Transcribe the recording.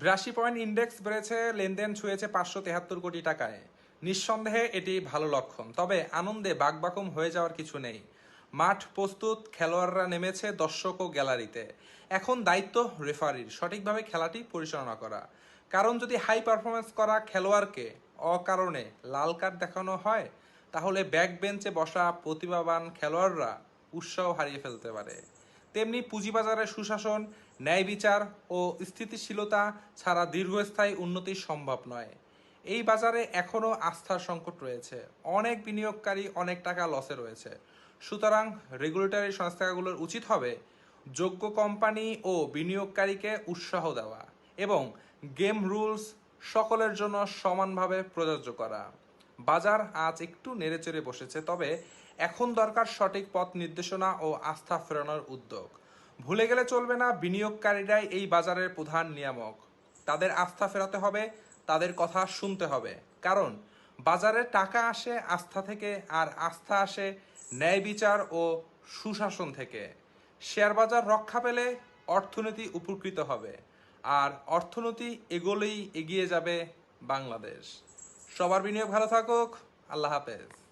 বিরাশি point index বেড়েছে, লেনদেন ছুঁয়েছে পাঁচশো তেহাত্তর কোটি টাকায়। নিঃসন্দেহে এটি ভালো লক্ষণ। তবে আনন্দে বাকবাকম হয়ে যাওয়ার কিছু নেই। মাঠ প্রস্তুত, খেলোয়াড়রা নেমেছে দর্শক ও গ্যালারিতে। এখন দায়িত্ব রেফারির, সঠিকভাবে খেলাটি পরিচালনা করা। কারণ যদি হাই পারফরমেন্স করা খেলোয়াড়কে অকারণে লাল কার্ড দেখানো হয়, তাহলে ব্যাক বেঞ্চে বসা প্রতিভাবান খেলোয়াড়রা উৎসাহ হারিয়ে ফেলতে পারে। তেমনি পুঁজিবাজারের সুশাসন, ন্যায় বিচার ও স্থিতিশীলতা ছাড়া দীর্ঘস্থায়ী উন্নতি সম্ভব নয়। এই বাজারে এখনও আস্থার সংকট রয়েছে। অনেক বিনিয়োগকারী অনেক টাকা লসে রয়েছে। সুতরাং রেগুলেটরি সংস্থাগুলোর উচিত হবে যোগ্য কোম্পানি ও বিনিয়োগকারীকে উৎসাহ দেওয়া এবং গেম রুলস সকলের জন্য সমানভাবে প্রযোজ্য করা। বাজার আজ একটু নেড়েচেড়ে বসেছে, তবে এখন দরকার সঠিক পথ নির্দেশনা ও আস্থা ফেরানোর উদ্যোগ। ভুলে গেলে চলবে না, বিনিয়োগকারীরাই এই বাজারের প্রধান নিয়ামক। তাদের আস্থা ফেরাতে হবে, তাদের কথা শুনতে হবে। কারণ, বাজারে টাকা আসে, আস্থা থেকে, আর আস্থা আসে ন্যায় বিচার ও সুশাসন থেকে। শেয়ার বাজার রক্ষা পেলে অর্থনীতি উপকৃত হবে, আর অর্থনীতি এগোলেই এগিয়ে যাবে বাংলাদেশ। সবার বিনিয়োগ ভালো থাকুক। আল্লাহ হাফেজ।